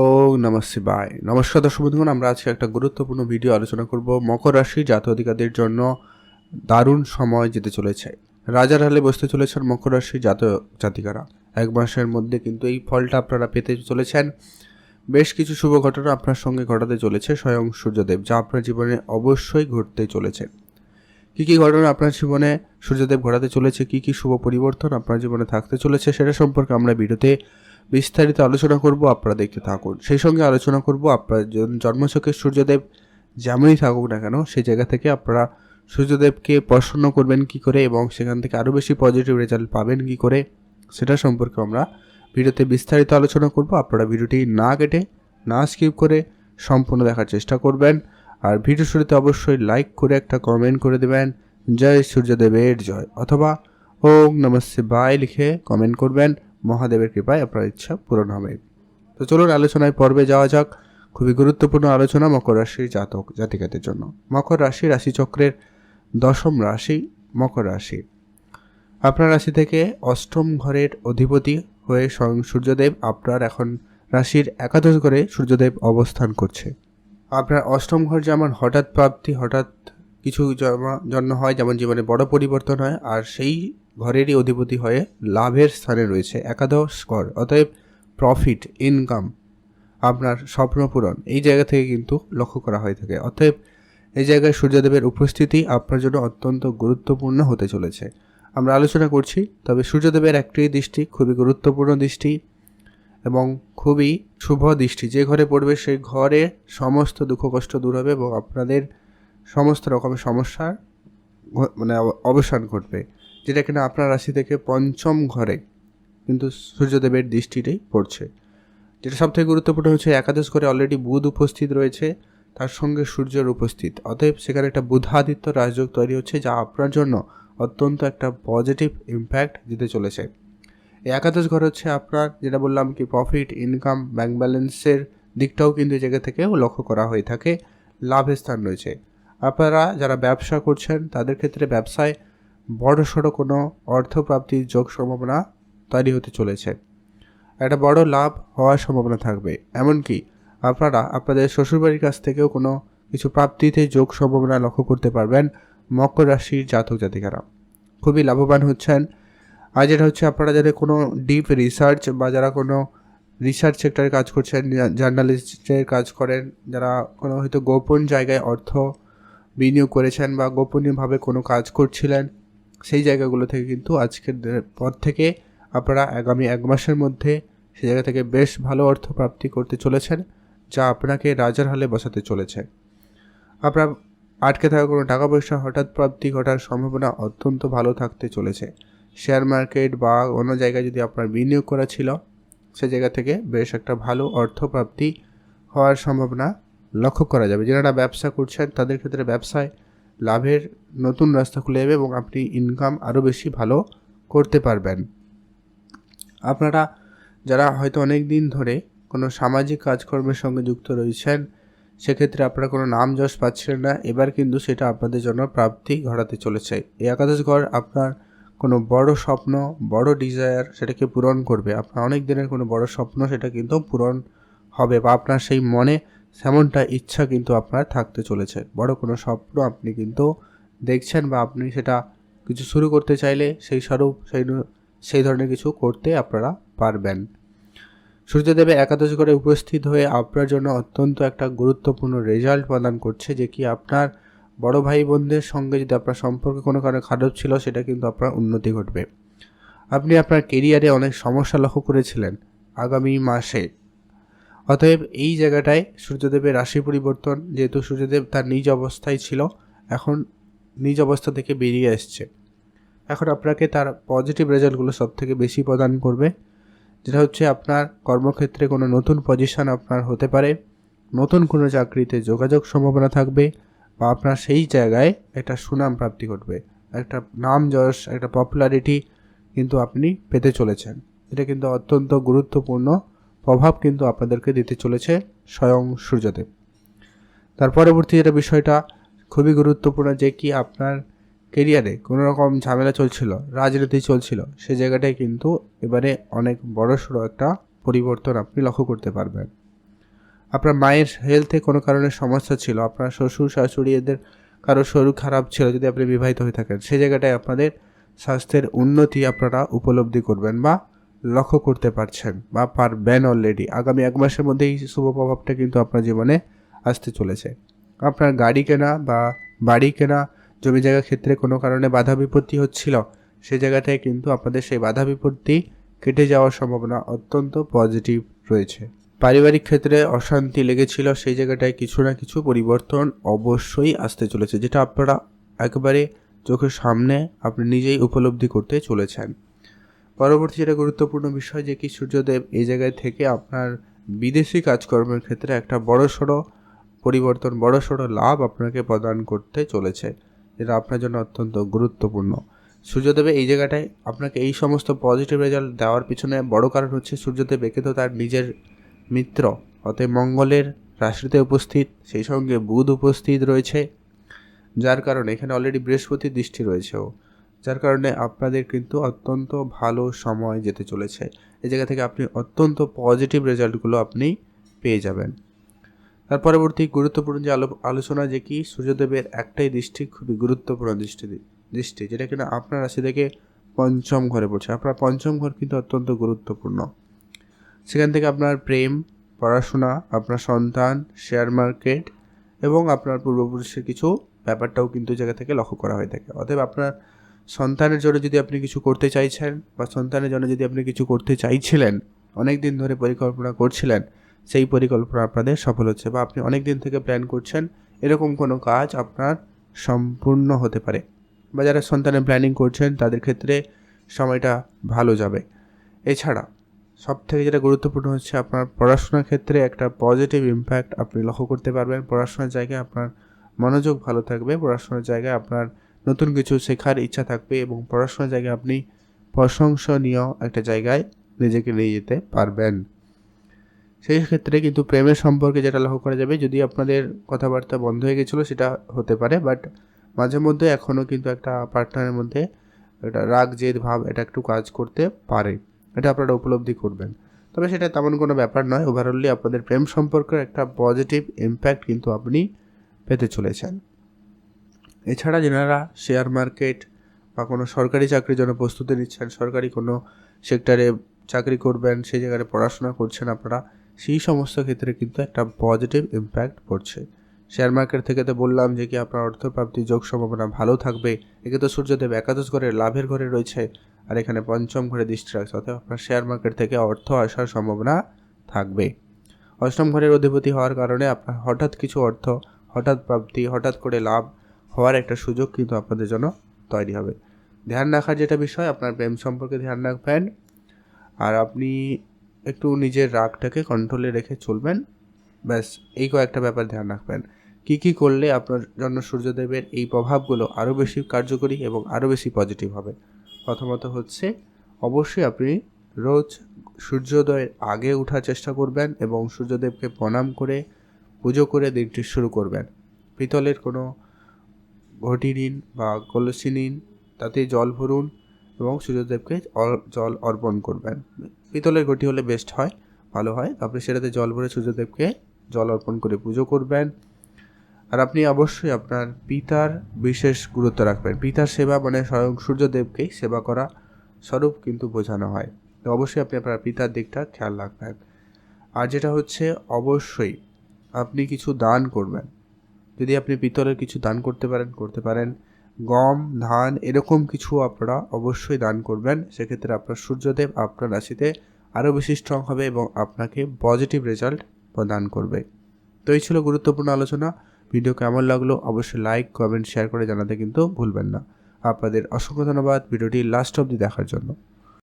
ও নমঃ শিবায়। নমস্কার দর্শক বন্ধুগণ, আমরা আজকে একটা গুরুত্বপূর্ণ ভিডিও আলোচনা করব মকর রাশি জাত অধিকারীদের জন্য দারুণ সময় যেতে চলেছে। রাজার হালে বসতে চলেছেন মকর রাশি জাত জাতিকারা। এক মাসের মধ্যে কিন্তু এই ফলটা আপনারা পেতে চলেছেন। বেশ কিছু শুভ ঘটনা আপনার সঙ্গে ঘটাতে চলেছে স্বয়ং সূর্যদেব, যা আপনার জীবনে অবশ্যই ঘটতে চলেছে। কী কী ঘটনা আপনার জীবনে সূর্যদেব ঘটাতে চলেছে, কী কী শুভ পরিবর্তন আপনার জীবনে থাকতে চলেছে, সেটা সম্পর্কে আমরা ভিডিওতে বিস্তারিত আলোচনা করব, আপনারা দেখতে থাকুন। সেই সঙ্গে আলোচনা করব, আপনার জন- জন্মছকের সূর্যদেব যেমনই থাকুক না কেন, সেই জায়গা থেকে আপনারা সূর্যদেবকে প্রসন্ন করবেন কি করে এবং সেখান থেকে আরও বেশি পজিটিভ রেজাল্ট পাবেন কি করে, সেটা সম্পর্কে আমরা ভিডিওতে বিস্তারিত আলোচনা করব। আপনারা ভিডিওটি না কেটে, না স্কিপ করে সম্পূর্ণ দেখার চেষ্টা করবেন। আর ভিডিও শুরুতে অবশ্যই লাইক করে একটা কমেন্ট করে দেবেন, জয় সূর্যদেবের জয় অথবা ওম নমঃ শিবায় লিখে কমেন্ট করবেন। মহাদেবের কৃপায় আপনার ইচ্ছা পূরণ হবে। তো চলুন আলোচনায় পর্বে যাওয়া যাক। খুবই গুরুত্বপূর্ণ আলোচনা মকর রাশির জাতক জাতিকাদের জন্য। মকর রাশি রাশিচক্রের দশম রাশি মকর রাশি। আপনার রাশি থেকে অষ্টম ঘরের অধিপতি হয়ে স্বয়ং সূর্যদেব আপনার এখন রাশির একাদশ ঘরে সূর্যদেব অবস্থান করছে। আপনার অষ্টম ঘর যেমন হঠাৎ প্রাপ্তি, হঠাৎ কিছু জন্য হয়, যেমন জীবনে বড় পরিবর্তন হয়, আর সেই ঘরেরই অধিপতি হয়ে লাভের স্থানে রয়েছে একাদশ ঘর অতএব প্রফিট ইনকাম আপনার স্বপ্ন পূরণ। এই জায়গা থেকে কিন্তু লক্ষ্য করা হয়ে থাকে। অতএব এই জায়গায় সূর্যদেবের উপস্থিতি আপনার জন্য অত্যন্ত গুরুত্বপূর্ণ হতে চলেছে। আমরা আলোচনা করছি, তবে সূর্যদেবের একটি দৃষ্টি খুবই গুরুত্বপূর্ণ দৃষ্টি এবং খুবই শুভ দৃষ্টি। যে ঘরে পড়বে সেই ঘরে সমস্ত দুঃখ কষ্ট দূর হবে এবং আপনাদের সমস্ত রকমের সমস্যার মানে অবসান ঘটবে। যেটা কিনা আপনার রাশি থেকে পঞ্চম ঘরে কিন্তু সূর্যদেবের দৃষ্টিটাই পড়ছে। যেটা সবথেকে গুরুত্বপূর্ণ হচ্ছে, একাদশ ঘরে অলরেডি বুধ উপস্থিত রয়েছে, তার সঙ্গে সূর্যের উপস্থিত। অতএব সেখানে একটা বুধাদিত্য রাজযোগ তৈরি হচ্ছে, যা আপনার জন্য অত্যন্ত একটা পজিটিভ ইম্প্যাক্ট দিতে চলেছে। এই একাদশ ঘর হচ্ছে আপনার, যেটা বললাম কি প্রফিট ইনকাম ব্যাংক ব্যালেন্সের দিকটাও কিন্তু এই জায়গা থেকেও লক্ষ্য করা হয়ে থাকে। লাভের স্থান রয়েছে। আপনারা যারা ব্যবসা করছেন, তাদের ক্ষেত্রে ব্যবসায় বড় সড়ো কোনো অর্থপ্রাপ্তির যোগ সম্ভাবনা তৈরি হতে চলেছে। একটা বড় লাভ হওয়ার সম্ভাবনা থাকবে। এমনকি আপনারা আপনাদের শ্বশুরবাড়ির কাছ থেকেও কোনো কিছু প্রাপ্তিতে যোগ সম্ভাবনা লক্ষ্য করতে পারবেন মকর রাশির জাতক জাতিকারা। খুবই লাভবান হচ্ছেন। আর যেটা হচ্ছে আপনারা যারা কোনো ডিপ রিসার্চ বা যারা কোনো রিসার্চ সেক্টরে কাজ করছেন জার্নালিস্টের কাজ করেন, যারা কোনো হয়তো গোপন জায়গায় অর্থ বিনিয়োগ করেছেন বা গোপনীয়ভাবে কোনো কাজ করছিলেন সেই জায়গাগুলো থেকে কিন্তু আজকের পর থেকে আপনারা আগামী এক মাসের মধ্যে সেই জায়গা থেকে বেশ ভালো অর্থ প্রাপ্তি করতে চলেছেন, যা আপনাকে রাজার হালে বসাতে চলেছে। আপনার আটকে থাকা কোনো টাকা পয়সা হঠাৎ প্রাপ্তি ঘটার সম্ভাবনা অত্যন্ত ভালো থাকতে চলেছে। শেয়ার মার্কেট বা অন্য জায়গায় যদি আপনার বিনিয়োগ করা ছিল সে জায়গা থেকে বেশ একটা ভালো অর্থ প্রাপ্তি হওয়ার সম্ভাবনা লক্ষ্য করা যাবে। যারা ব্যবসা করছেন, তাদের ক্ষেত্রে ব্যবসায় লাভের নতুন রাস্তা খুলে যাবে এবং আপনি ইনকাম আরও বেশি ভালো করতে পারবেন। আপনারা যারা হয়তো অনেক দিন ধরে কোনো সামাজিক কাজকর্মের সঙ্গে যুক্ত রয়েছেন, সেক্ষেত্রে আপনারা কোনো নাম যশ পাচ্ছেন না। এবার কিন্তু সেটা আপনাদের জন্য প্রাপ্তি ঘটাতে চলেছে। এই একাদশ ঘর আপনার কোনো বড় স্বপ্ন, বড় ডিজায়ার সেটাকে পূরণ করবে। আপনার অনেক দিনের কোনো বড় স্বপ্ন সেটা কিন্তু পূরণ হবে বা আপনার সেই মনে তেমনটা ইচ্ছা কিন্তু আপনার থাকতে চলেছে। বড় কোনো স্বপ্ন আপনি কিন্তু দেখছেন বা আপনি সেটা কিছু শুরু করতে চাইলে সেই স্বরূপ, সেই সেই ধরনের কিছু করতে আপনারা পারবেন। সূর্যদেবের একাদশ ঘরে উপস্থিত হয়ে আপনার জন্য অত্যন্ত একটা গুরুত্বপূর্ণ রেজাল্ট প্রদান করছে যে কি আপনার বড় ভাই বোনদের সঙ্গে যদি আপনার সম্পর্কে কোনো কারণে খারাপ ছিল, সেটা কিন্তু আপনার উন্নতি ঘটবে। আপনি আপনার কেরিয়ারে অনেক সমস্যা লক্ষ্য করেছিলেন। আগামী মাসে অতএব এই জায়গাটায় সূর্যদেবের রাশি পরিবর্তন, যেহেতু সূর্যদেব তার নিজ অবস্থায় ছিল, এখন নিজ অবস্থা থেকে বেরিয়ে আসছে। এখন আপনাকে তার পজিটিভ রেজাল্টগুলো সব থেকে বেশি প্রদান করবে। যেটা হচ্ছে আপনার কর্মক্ষেত্রে কোনো নতুন পজিশন আপনার হতে পারে, নতুন কোনো চাকরিতে যোগাযোগ সম্ভাবনা থাকবে, বা আপনার সেই জায়গায় একটা সুনাম প্রাপ্তি ঘটবে, একটা নাম যশ, একটা পপুলারিটি কিন্তু আপনি পেতে চলেছেন। এটা কিন্তু অত্যন্ত গুরুত্বপূর্ণ প্রভাব কিন্তু আপনাদেরকে দিতে চলেছে স্বয়ং সূর্যদেব। তার পরবর্তী যেটা বিষয়টা, খুবই গুরুত্বপূর্ণ যে কি আপনার কেরিয়ারে কোনো রকম ঝামেলা চলছিল, রাজনীতি চলছিল, সে জায়গাটায় কিন্তু এবারে অনেক বড়সড় একটা পরিবর্তন আপনি লক্ষ্য করতে পারবেন। আপনার মায়ের হেলথে কোনো কারণে সমস্যা ছিল, আপনার শ্বশুর, শাশুড়ি এদের কারও শরীর খারাপ ছিল, যদি আপনি বিবাহিত হয়ে থাকেন সেই জায়গাটায় আপনাদের স্বাস্থ্যের উন্নতি আপনারা উপলব্ধি করবেন বা লক্ষ্য করতে পারছেন বা পারবেন অলরেডি আগামী এক মাসের মধ্যে এই শুভ প্রভাবটা কিন্তু আপনার জীবনে আসতে চলেছে। আপনার গাড়ি কেনা বা বাড়ি কেনা, জমি জায়গা ক্ষেত্রে কোনো কারণে বাধা বিপত্তি হচ্ছিল সেই জায়গাটায় কিন্তু আপনাদের সেই বাধা বিপত্তি কেটে যাওয়ার সম্ভাবনা অত্যন্ত পজিটিভ রয়েছে। পারিবারিক ক্ষেত্রে অশান্তি লেগেছিল, সেই জায়গাটায় কিছু না কিছু পরিবর্তন অবশ্যই আসতে চলেছে, যেটা আপনারা একেবারে চোখের সামনে আপনি নিজেই উপলব্ধি করতে চলেছেন। পরবর্তী যেটা গুরুত্বপূর্ণ বিষয় যে কি সূর্যদেব এই জায়গায় থেকে আপনার বিদেশি কাজকর্মের ক্ষেত্রে একটা বড়সড় পরিবর্তন, বড়সড় লাভ আপনাকে প্রদান করতে চলেছে। যেটা আপনার জন্য অত্যন্ত গুরুত্বপূর্ণ। সূর্যদেব এই জায়গাটায় আপনাকে এই সমস্ত পজিটিভ রেজাল্ট দেওয়ার পিছনে বড় কারণ হচ্ছে সূর্যদেব একে তো তার নিজের মিত্র, অতএব মঙ্গলের রাশিতে উপস্থিত, সেই সঙ্গে বুধ উপস্থিত রয়েছে, যার কারণে এখানে অলরেডি বৃহস্পতির দৃষ্টি রয়েছেও যার কারণে আপনাদের কিন্তু অত্যন্ত ভালো সময় যেতে চলেছে। এই জায়গা থেকে আপনি অত্যন্ত পজিটিভ রেজাল্টগুলো আপনি পেয়ে যাবেন। তার পরবর্তী গুরুত্বপূর্ণ যে আলো আলোচনা যে কি? সূর্যদেবের একটাই দৃষ্টি, খুবই গুরুত্বপূর্ণ দৃষ্টি দৃষ্টি, যেটা কিনা আপনার রাশি থেকে পঞ্চম ঘরে পড়ছে। আপনার পঞ্চম ঘর কিন্তু অত্যন্ত গুরুত্বপূর্ণ। সেখান থেকে আপনার প্রেম, পড়াশোনা, আপনার সন্তান শেয়ার মার্কেট এবং আপনার পূর্বপুরুষের কিছু ব্যাপারটাও কিন্তু জায়গা থেকে লক্ষ্য করা হয়ে থাকে। অতএব আপনার সন্তানের জন্য যদি আপনি কিছু করতে চাইছেন বা সন্তানের জন্য যদি আপনি কিছু করতে চাইছিলেন, অনেক দিন ধরে পরিকল্পনা করছিলেন, সেই পরিকল্পনা আপনাদের সফল হচ্ছে বা আপনি অনেক দিন থেকে প্ল্যান করছেন, এরকম কোনো কাজ আপনার সম্পূর্ণ হতে পারে। বা যারা সন্তানের প্ল্যানিং করছেন, তাদের ক্ষেত্রে সময়টা ভালো যাবে। এছাড়া সব থেকে যেটা গুরুত্বপূর্ণ হচ্ছে আপনার পড়াশোনার ক্ষেত্রে একটা পজিটিভ ইম্প্যাক্ট আপনি লক্ষ্য করতে পারবেন। পড়াশোনার জায়গায় আপনার মনোযোগ ভালো থাকবে, পড়াশোনার জায়গায় আপনার নতুন কিছু শেখার ইচ্ছা থাকবে এবং পড়াশোনার জায়গায় আপনি প্রশংসনীয় একটা জায়গায় নিজেকে নিয়ে যেতে পারবেন। সেই ক্ষেত্রে কিন্তু প্রেমের সম্পর্কে যেটা লক্ষ্য করা যাবে, যদি আপনাদের কথাবার্তা বন্ধ হয়ে গেছিল সেটা হতে পারে বাট মাঝে মধ্যে এখনও কিন্তু একটা পার্টনারের মধ্যে একটা রাগ, জেদ, ভাব, এটা একটু কাজ করতে পারে। এটা আপনারা উপলব্ধি করবেন। তবে সেটা তেমন কোনো ব্যাপার নয়। ওভারঅলি আপনাদের প্রেম সম্পর্কের একটা পজিটিভ ইম্প্যাক্ট কিন্তু আপনি পেতে চলেছেন। এছাড়া যেনারা শেয়ার মার্কেট বা কোনো সরকারি চাকরির জন্য প্রস্তুতি নিচ্ছেন, সরকারি কোনো সেক্টরে চাকরি করবেন, সেই জায়গায় পড়াশোনা করছেন আপনারা, সেই সমস্ত ক্ষেত্রে কিন্তু একটা পজিটিভ ইম্প্যাক্ট পড়ছে। শেয়ার মার্কেট থেকে তো বললাম যে কি আপনার অর্থপ্রাপ্তির যোগ সম্ভাবনা ভালো থাকবে, একে তো সূর্যদেব একাদশ ঘরে, লাভের ঘরে রয়েছে, আর এখানে পঞ্চম ঘরে দৃষ্টি রাখছে অর্থাৎ আপনার শেয়ার মার্কেট থেকে অর্থ আসার সম্ভাবনা থাকবে। অষ্টম ঘরের অধিপতি হওয়ার কারণে আপনার হঠাৎ কিছু অর্থ, হঠাৎ প্রাপ্তি, হঠাৎ করে লাভ হওয়ার একটা সুযোগ কিন্তু আপনাদের জন্য তৈরি হবে। ধ্যান রাখার যেটা বিষয়, আপনার প্রেম সম্পর্কে ধ্যান রাখবেন। আর আপনি একটু নিজের রাগটাকে কন্ট্রোলে রেখে চলবেন। ব্যাস, এই কয়েকটা ব্যাপার ধ্যান রাখবেন। কী কী করলে আপনার জন্য সূর্যদেবের এই প্রভাবগুলো আরও বেশি কার্যকরী এবং আরও বেশি পজিটিভ হবে? প্রথমত হচ্ছে, অবশ্যই আপনি রোজ সূর্যোদয়ের আগে ওঠার চেষ্টা করবেন এবং সূর্যদেবকে প্রণাম করে পুজো করে দিনটি শুরু করবেন। পিতলের কোনো ঘটি নিন বা কলসি নিন তাতে জল ভরুন এবং সূর্যদেবকে জল অর্পণ করবেন। পিতলের ঘটি হলে বেস্ট হয়, ভালো হয়। আপনি সেটাতে জল ভরে সূর্যদেবকে জল অর্পণ করে পুজো করবেন। আর আপনি অবশ্যই আপনার পিতার বিশেষ গুরুত্ব রাখবেন। পিতার সেবা মানে স্বয়ং সূর্যদেবকেই সেবা করা স্বরূপ কিন্তু বোঝানো হয়। তো অবশ্যই আপনি আপনার পিতার দিকটা খেয়াল রাখবেন। আর যেটা হচ্ছে, অবশ্যই আপনি কিছু দান করবেন। যদি আপনি পিতলের কিছু দান করতে পারেন করতে পারেন। গম, ধান, এরকম কিছু আপনারা অবশ্যই দান করবেন। সেক্ষেত্রে আপনার সূর্যদেব, আপনার রাশিতে আরও বেশি স্ট্রং হবে এবং আপনাকে পজিটিভ রেজাল্ট প্রদান করবে। তো এই ছিল গুরুত্বপূর্ণ আলোচনা। ভিডিও কেমন লাগল অবশ্যই লাইক কমেন্ট শেয়ার করে জানাতে কিন্তু ভুলবেন না। আপনাদের অসংখ্য ধন্যবাদ ভিডিওটি লাস্ট অবধি দেখার জন্য।